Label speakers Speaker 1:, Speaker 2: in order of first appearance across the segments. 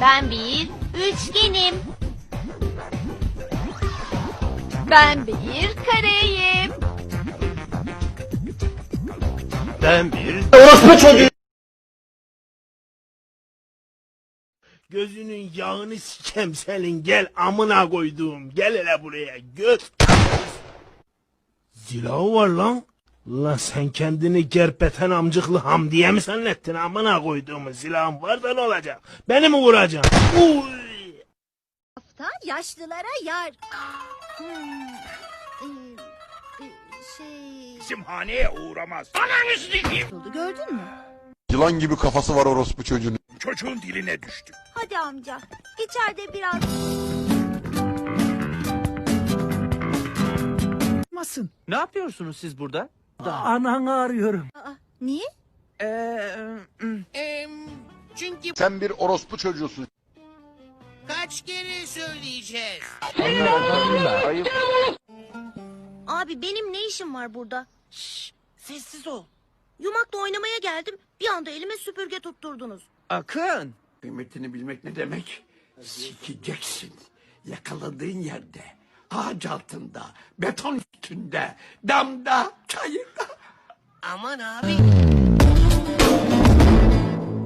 Speaker 1: Ben bir üçgenim. Ben bir kareyim.
Speaker 2: Ben bir
Speaker 3: Orospu çocuğu.
Speaker 2: gözünün yağını sikem senin gel amına koyduğum gel hele buraya göt. Zilahu var lan. Lan sen kendini gerpeten amcıklı Hamdiye mi zannettin amına koyduğumu silahım var da ne olacak? Beni mi vuracaksın? Uy.
Speaker 1: Hafta yaşlılara yar. Hmm, e, e, şey...
Speaker 4: Bizim haneye uğramaz. Ananı sikeyim.
Speaker 1: oldu gördün mü?
Speaker 3: Yılan gibi kafası var orospu çocuğun.
Speaker 4: Çocuğun diline düştü.
Speaker 1: Hadi amca içeride biraz...
Speaker 5: Masın. Ne yapıyorsunuz siz burada?
Speaker 6: Ananı arıyorum.
Speaker 1: Aa, niye?
Speaker 5: Ee, hmm,
Speaker 4: çünkü
Speaker 3: Sen bir orospu çocuğusun.
Speaker 4: kaç kere söyleyeceğiz?
Speaker 1: Abi benim ne işim var burada?
Speaker 5: sessiz ol.
Speaker 1: Yumakla oynamaya geldim. Bir anda elime süpürge tutturdunuz.
Speaker 5: Akın.
Speaker 6: Kıymetini bilmek ne demek? Sikeceksin. Yakaladığın yerde, ağaç altında, beton üstünde, damda, çayırda.
Speaker 4: Aman abi.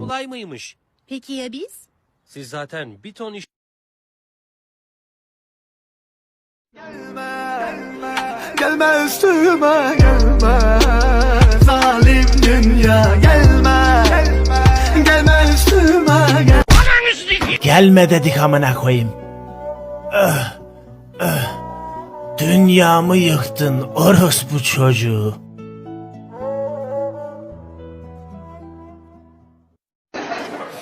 Speaker 7: Kolay mıymış?
Speaker 1: Peki ya biz?
Speaker 7: Siz zaten bir ton iş...
Speaker 6: Gelme üstüme gelme. Zalim dünya gelme. Gelme üstüme gelme.
Speaker 2: Gelme dedik amına koyayım. Öh, öh. Dünyamı yıktın orospu çocuğu.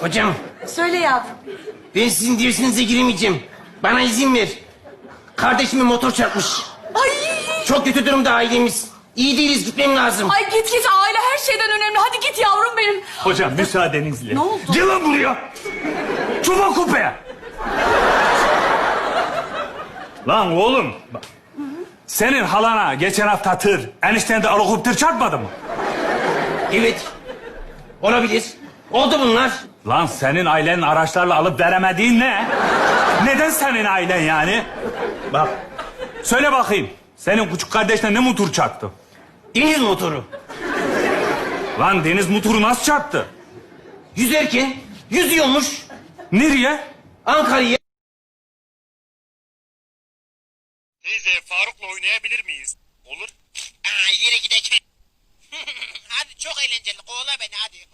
Speaker 8: Hocam
Speaker 1: Söyle yavrum.
Speaker 8: ben sizin dersinize giremeyeceğim. Bana izin ver. Kardeşime motor çarpmış.
Speaker 9: Ay,
Speaker 8: Çok kötü durumda ailemiz. İyi değiliz gitmem lazım.
Speaker 9: ay git git aile her şeyden önemli. Hadi git yavrum benim.
Speaker 4: Hocam müsaadenizle.
Speaker 9: Ne oldu?
Speaker 4: Gel lan buraya. Çuval kupaya. Lan oğlum. bak. Senin halana geçen hafta tır, enişten de helikopter çarpmadı mı?
Speaker 8: Evet. Olabilir. Oldu bunlar.
Speaker 4: Lan senin ailenin araçlarla alıp veremediğin ne? Neden senin ailen yani? Bak. Söyle bakayım. Senin küçük kardeşine ne motor çarptı?
Speaker 8: Deniz motoru.
Speaker 4: Lan deniz motoru nasıl çarptı?
Speaker 8: Yüzerken yüzüyormuş.
Speaker 4: Nereye?
Speaker 8: Ankara'ya.
Speaker 10: Teyze Faruk'la oynayabilir miyiz? Olur. Aa, yere gideceğim. hadi çok eğlenceli. Kovala beni hadi.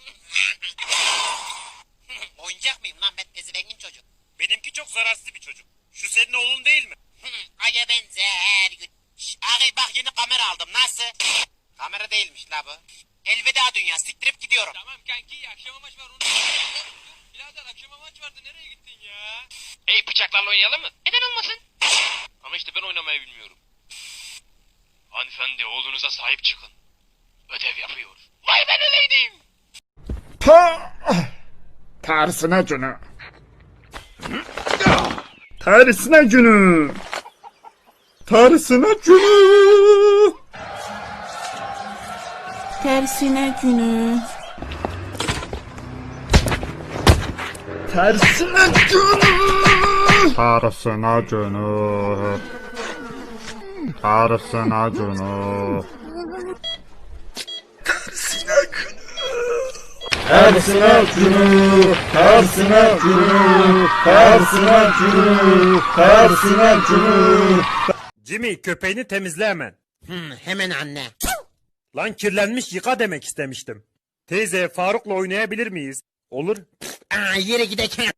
Speaker 10: Oyuncak mıyım lan ben pezevengin çocuk. Benimki çok zararsız bir çocuk. Şu senin oğlun değil mi? Aya benzer. Şş, Ağay bak yeni kamera aldım. Nasıl? Kamera değilmiş la bu. Elveda dünya. Siktirip gidiyorum. Tamam kanki akşama maç var. Onu... Birader akşama maç vardı. Nereye gittin ya? Hey bıçaklarla oynayalım mı? Neden olmasın? Ama işte ben oynamayı bilmiyorum. Hanımefendi oğlunuza sahip çıkın. Ödev yapıyor. Vay ben öyleydim.
Speaker 11: Tersine günü. Tersine günü. Tersine günü.
Speaker 9: Tersine günü.
Speaker 11: Tersine günü. Tersine günü. Tersine günü. Tersine günü, tersine günü, tersine günü, tersine günü.
Speaker 10: Jimmy köpeğini temizle hemen.
Speaker 8: hemen anne.
Speaker 10: Lan kirlenmiş yıka demek istemiştim. Teyze Faruk'la oynayabilir miyiz? Olur.
Speaker 8: Aa, yere gideceğim.